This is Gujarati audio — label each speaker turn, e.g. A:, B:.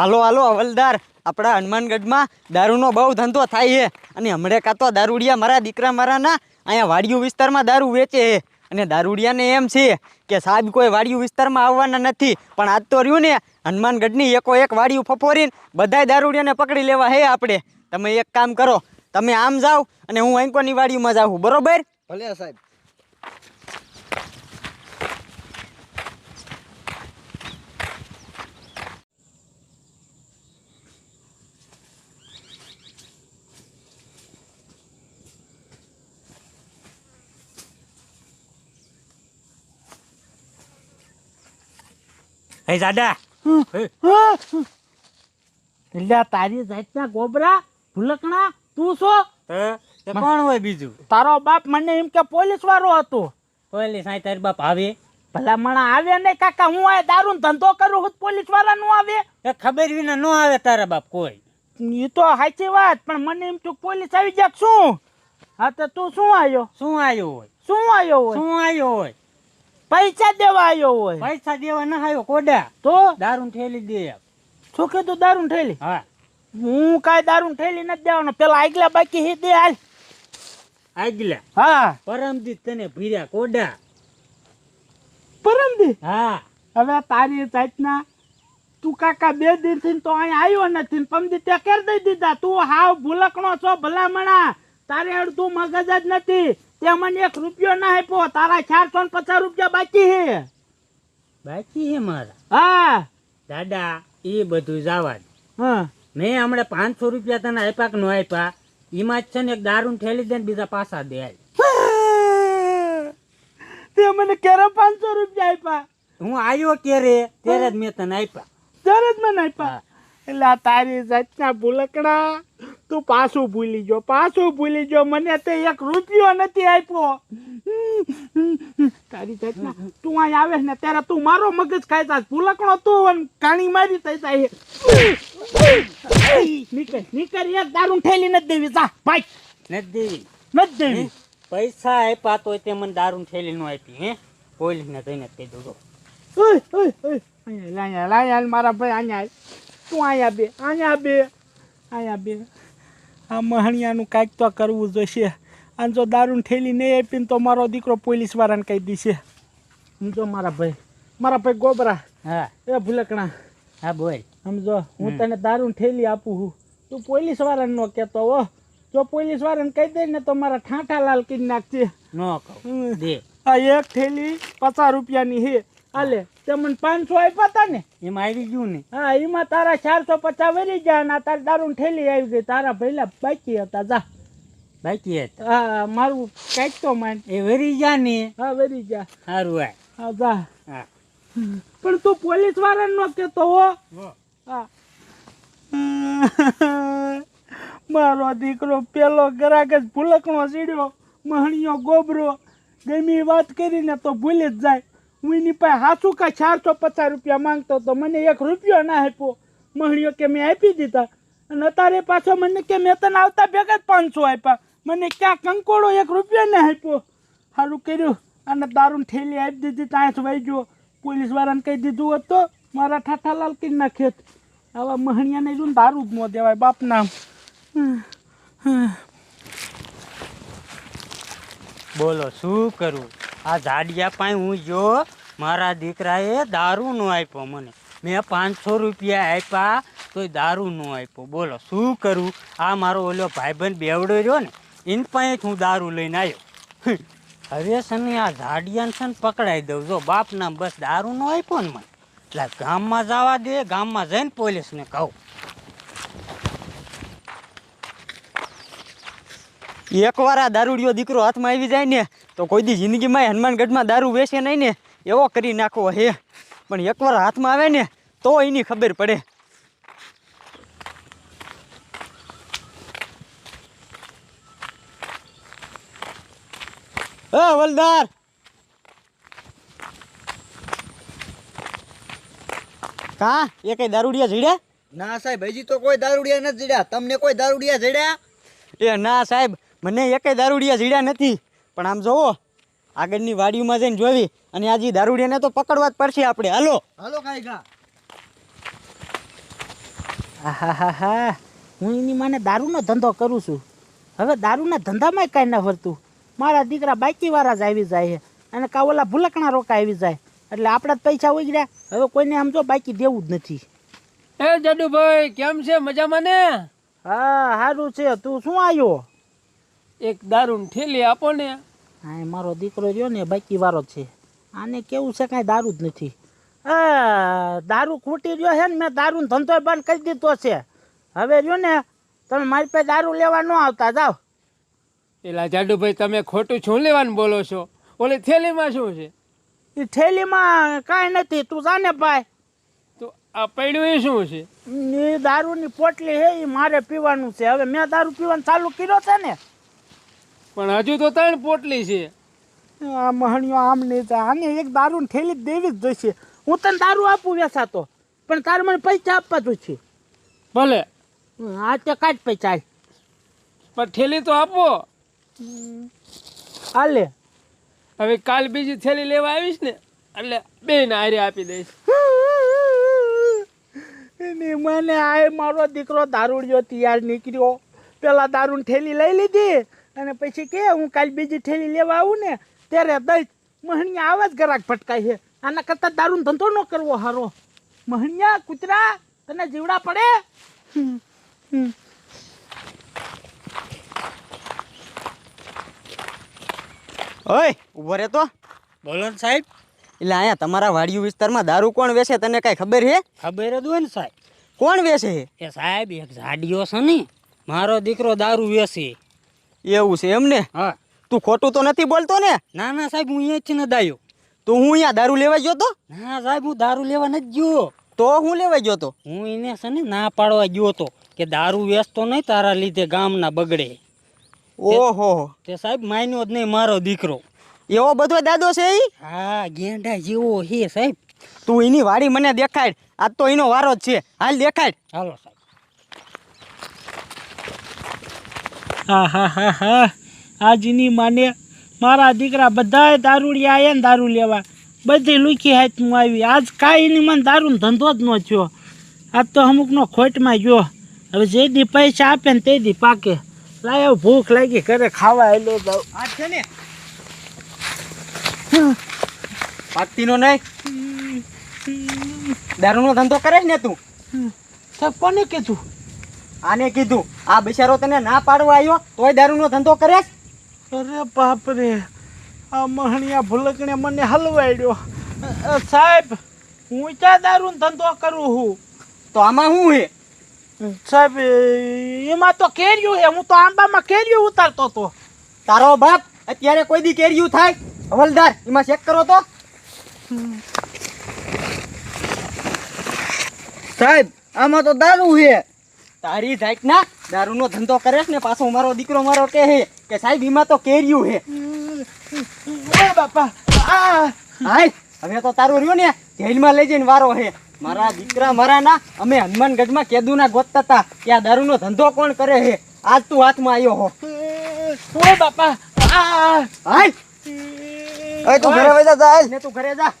A: હાલો હાલો, હવલદાર. આપણા હનુમાનગઢમાં દારૂનો બહુ ધંધો થાય છે. અને હમણે કાં તો દારૂડિયા મારા દીકરા મારાના અહીંયા વાડિયું વિસ્તારમાં દારૂ વેચે છે. અને દારૂડિયાને એમ છે કે સાહેબ કોઈ વાડિયું વિસ્તારમાં આવવાના નથી. પણ આજ તો રહ્યું ને, હનુમાનગઢની એકો એક વાડિયું ફફોરીને બધાય દારૂડિયાને પકડી લેવા હે આપણે. તમે એક કામ કરો, તમે આમ જાઓ અને હું અંકોની વાડીમાં જાઉં. બરોબર?
B: ભલે સાહેબ.
C: હે દાદા.
D: એટલે તારી જાતના ગોબરા ભૂલકણા તું છો?
C: તે કોણ હોય બીજું?
D: તારો બાપ મને એમ કે પોલીસ વાળો હતો.
C: પોલીસ અહીં તારી બાપ આવે.
D: ભલા મણા આવે ને કાકા હું આ દારૂ ધંધો કરું હું પોલીસવાળા નું આવે.
C: એ ખબર વિના ન આવે તારા બાપ કોઈ.
D: એ તો સાચી વાત પણ મને એમ થયું પોલીસ આવી જાય શું? હા તો તું શું આવ્યો
C: શું આવ્યો હોય?
D: શું આવ્યો હોય?
C: શું આવ્યો હોય?
D: પૈસા દેવા આવ્યો હોય.
C: પૈસા દેવા ના આવ્યો કોડા?
D: તો?
C: દારૂ થેલી દે
D: શું કીધું દારૂ થેલી
C: હા.
D: હું કાંઈ દારૂ થેલી નથી દેવાનો. પેલા આગલા બાકી હી દે હાલ.
C: આગલા?
D: હા.
C: પરમદીપ તને ભીર્યા કોડા?
D: પરમદીપ
C: હા.
D: હવે તારી જાતના તું કાકા બે દિનથી તો અહીં આવ્યો નથી પમદી તે કરી દઈ દીધા? તું હાવ ભૂલકણો છો ભલામણા. તારે અડધું મગજ જ નથી. તે મને એક રૂપિયો ના આપ્યો તારા ચારસો ને પચાસ રૂપિયા બાકી હે
C: બાકી હે મારા?
D: હા.
C: દાદા એ બધું જવા
D: હા.
C: મેં હમણાં પાંચસો રૂપિયા તને આપ્યા કે ન આપ્યા? એમાં જ છે ને એક દારૂ ઠેલી દે ને બીજા પાછા દે
D: તે મને ક્યારે પાંચસો રૂપિયા આપ્યા?
C: હું આવ્યો ક્યારે? ત્યારે જ મેં તને આપ્યા.
D: ત્યારે જ મને આપ્યા. એટલે તારી જાતના ભૂલકડા તું પાછું ભૂલી ગયો પાછું ભૂલી ગયો મને તે એક રૂપિયો નથી આપ્યો. તારી જાતના તું અહીં આવે ને ત્યારે તું મારો મગજ ખાઈ તા ભૂલકણો તું અને કાણી મારી થઈ જાય નીકળ નીકળ એક દારૂ ઠેલી નથી દેવી. જા ભાઈ.
C: નથી દેવી.
D: નથી દેવી.
C: પૈસા આપ્યા તોય તે મને દારૂ ઠેલી નો આપી હે? પોલીસને જ કહી દઉં
D: ઓય ઓય ઓય. અહીંયા લાયા લાયા મારા ભાઈ અહીંયા તું અહીંયા બે અહીંયા બે અહીંયા બે. આ મહણિયાનું કાંઈક તો કરવું જોઈશે. અને જો દારૂની થેલી નહીં આપીને તો મારો દીકરો પોલીસ વાળાને કહી દેશે. સમજો મારા ભાઈ. મારા ભાઈ ગોબરા.
C: હા.
D: એ ભૂલકણા.
C: હા બોલ.
D: સમજો હું તને દારૂની થેલી આપું છું. તું પોલીસવાળાને ન કહેતો હો. જો પોલીસ વાળાને કહી દે ને તો મારા ઠાંઠા લાલ કરી નાખજે.
C: ન કહું. દે.
D: આ એક થેલી પચાસ રૂપિયાની છે. હાલે. તે મને પાંચસો આપ્યા હતા ને.
C: એમાં આવી ગયું ને?
D: હા એમાં તારા ચારસો પચાસ વરી ગયા અને તારી દારૂ ઠેલી આવી ગઈ. તારા પહેલા બાકી હતા. જા.
C: બાકી હતા?
D: હા મારું કાંઈક તો માન.
C: એ વરી ગયા ને?
D: હા વરી જા
C: સારું આ
D: હા જા.
C: હા.
D: પણ તું પોલીસ વાળાને નો કહેતો હો. હા. મારો દીકરો પેલો ગ્રાહક જ ભૂલકણો સીડ્યો મહણીયો ગોબરો. ગમી વાત કરીને તો ભૂલી જ જાય. હું એની પાસે હાસુ કા ચારસો પચાસ રૂપિયા માંગતો તો મને એક રૂપિયો ના આપ્યો. મહણીઓ કે મેં આપી દીધા. અને અત્યારે પાછો મને કે મેં તને આવતા ભેગા જ પાંચસો આપ્યા. મને ક્યાં કંકોડો એક રૂપિયો ના આપ્યો. સારું કર્યું. અને દારૂની થેલી આપી દીધી. ત્યાં જ વહી ગયો પોલીસવાળાને કહી દીધું હોત તો મારા ઠાઠાલાલ કરી નાખ્યો આવા મહણિયાને જોઈને દારૂ જ ન દેવાય. બાપના
C: બોલો, શું કરું? આ ઝાડિયા પાસે હું જો મારા દીકરાએ દારૂ નો આપ્યો મને. મેં પાંચસો રૂપિયા આપ્યા, તોય નો આપ્યો. બોલો, શું કરું? આ મારો ઓલો ભાઈબંધ બેવડો રહ્યો ને, એન પાસે હું દારૂ લઈને આવ્યો. હવે છે ને આ ઝાડિયાને છે ને પકડાઈ દઉં. જો, બાપના બસ દારૂ નો આપ્યો ને મને. એટલે ગામમાં જવા દે, ગામમાં જઈને પોલીસને કહું.
A: એકવાર આ દારૂડિયો દીકરો હાથમાં આવી જાય ને તો કોઈ દી જિંદગીમાં હનુમાનગઢમાં દારૂ વેચે નહીં ને એવો કરી નાખવો હે. પણ એકવાર હાથમાં આવે ને તો એની ખબર પડે. એ વલદાર! કા? એ કઈ દારૂડિયા જડ્યા
B: ના સાહેબ હજી તો કોઈ દારૂડિયા નથી જડ્યા તમને કોઈ દારૂડિયા જડ્યા
A: એ ના સાહેબ મને એકે દારૂડિયા જીડ્યા નથી. પણ આમ જોવો આગળની વાડીમાં જઈને જોવી અને આજે દારૂડિયાને તો પકડવા જ પડશે આપણે. હાલો.
B: હાલો કાંઈ ગા
D: હા હું એની માને દારૂનો ધંધો કરું છું. હવે દારૂના ધંધામાં કાંઈ ના ફરતું. મારા દીકરા બાઈકીવાળા જ આવી જાય છે અને કા ઓલા ભૂલકણા રોકા આવી જાય. એટલે આપણા જ પૈસા ઉગડ્યા. હવે કોઈને આમ જો બાકી દેવું જ નથી.
E: એ જડુભાઈ કેમ છે? મજામાં ને?
D: હા સારું છે. તું શું આવ્યો
E: એક દારૂ ઠેલી આપો ને.
D: હા મારો દીકરો રહ્યો ને બાકી વાળો છે. આને કેવું છે કાંઈ દારૂ જ નથી. આ દારૂ ખૂટી રહ્યો છે ને મેં દારૂનો ધંધો બંધ કરી દીધો છે. હવે રહ્યો ને તમે મારી પાસે દારૂ લેવા ન આવતા જાઓ.
E: પેલા જાડુભાઈ તમે ખોટું શું લેવાનું બોલો છો? ઓલી થેલીમાં શું છે?
D: એ થેલીમાં કાંઈ નથી તું જાને ભાઈ.
E: તો આ પડ્યું એ શું છે?
D: એ દારૂની પોટલી છે એ મારે પીવાનું છે. હવે મેં દારૂ પીવાનું ચાલુ કર્યો છે ને.
E: પણ હજુ તો ત્રણ પોટલી છે.
D: આ મહણિયો આમ નહીં થાય. આને એક દારૂ થેલી જ દેવી જ જોઈશે. હું તને દારૂ આપું વેસાતો પણ તારે મને પૈસા આપવા જોઈશે.
E: ભલે.
D: આ તે કાઢ પૈસા.
E: પણ ઠેલી તો આપો.
D: હાલે.
E: હવે કાલ બીજી થેલી લેવા આવીશ ને એટલે બે ને હારે આપી દઈશ.
D: એની મને આ મારો દીકરો દારૂડિયો તૈયાર નીકળ્યો. પેલા દારૂની થેલી લઈ લીધી અને પછી કે હું કાલ બીજી થેલી લેવા આવું ને ત્યારે દઈ મહણિયા આવા જ ગરાક ભટકાય છે. આના કરતાં દારૂનો ધંધો ન કરવો હારો. મહણિયા કૂતરા તને જીવડા પડે.
A: ઓય ઊભો રે તો.
C: બોલો ને સાહેબ.
A: એટલે અહીંયા તમારા વાડિયું વિસ્તારમાં દારૂ કોણ વેચે તને કાંઈ ખબર છે?
C: ખબર જ હોય ને સાહેબ.
A: કોણ વેચે?
C: એ સાહેબ એક ઝાડિયો છે ને મારો દીકરો દારૂ વેચે.
A: એવું છે એમને?
C: હા.
A: તું ખોટું તો નથી બોલતો ને?
C: ના ના સાહેબ હું અહીંયા જ ને દાયો.
A: તો હું અહીંયા દારૂ લેવા ગયો તો?
C: ના સાહેબ હું દારૂ લેવા નથી ગયો.
A: તો હું લેવા ગયો તો?
C: હું એને છે ને ના પાડવા ગયો તો કે દારૂ વેચતો નહીં તારા લીધે ગામના બગડે.
A: ઓહો.
C: તે સાહેબ માન્યો જ નહીં મારો દીકરો.
A: એવો બધો દાદો છે એ
C: હા ગેંડા જેવો હે સાહેબ.
A: તું એની વાડી મને દેખાડ. આજ તો એનો વારો જ છે. હાલ દેખાડ.
C: હાલો સાહેબ.
D: હા હા હા હા. આજની માને મારા દીકરા બધાએ દારૂડિયા આવ્યા ને દારૂ લેવા. બધી લુખી હાથમાં આવી. આજ કાંઈ એની મને દારૂનો ધંધો જ ન થયો. આજ તો અમુકનો ખોટમાં ગયો. હવે જે દી પૈસા આપે ને તે દી પાકે. લાય ભૂખ લાગી ઘરે ખાવા આવેલો જાઉં.
A: આ છે ને. પાકતીનો નહીં? દારૂનો ધંધો કરે ને તું
D: કોને કીધું?
A: આને કીધું આ બિચારો તને ના પાડવા આવ્યો તોય દારૂનો ધંધો કરે
D: અરે બાપ રે આ મહણિયા ભૂલકણે મને હલવાડ્યો. સાહેબ હું ક્યાં દારૂનો ધંધો કરું છું?
A: તો આમાં શું છે?
D: સાહેબ એમાં તો કેર્યું હે હું તો આંબામાં કેર્યું ઉતારતો તો
A: તારો બાપ અત્યારે કોઈ દી કેર્યું થાય? હવલદાર એમાં ચેક કરો તો.
B: સાહેબ આમાં તો દારૂ છે.
A: તારી જાતના દારૂનો ધંધો કરે છે ને પાછો મારો દીકરો મારો કે હે કે સાહેબ એમાં તો કેર્યું હે
D: એ બાપા આ.
A: હાલ હવે તો તારું રહ્યું ને જેલમાં લઈ જઈને વારો છે. મારા દીકરા મારા ના અમે હનુમાનગઢમાં કેદુના ગોતતા હતા. કે આ દારૂનો ધંધો કોણ કરે હે આજ તું હાથમાં આવ્યો હો.
D: ઓ બાપા આ.
A: હાલ
B: હવે તું ઘરે વઈ જા
A: ને તું ઘરે જા.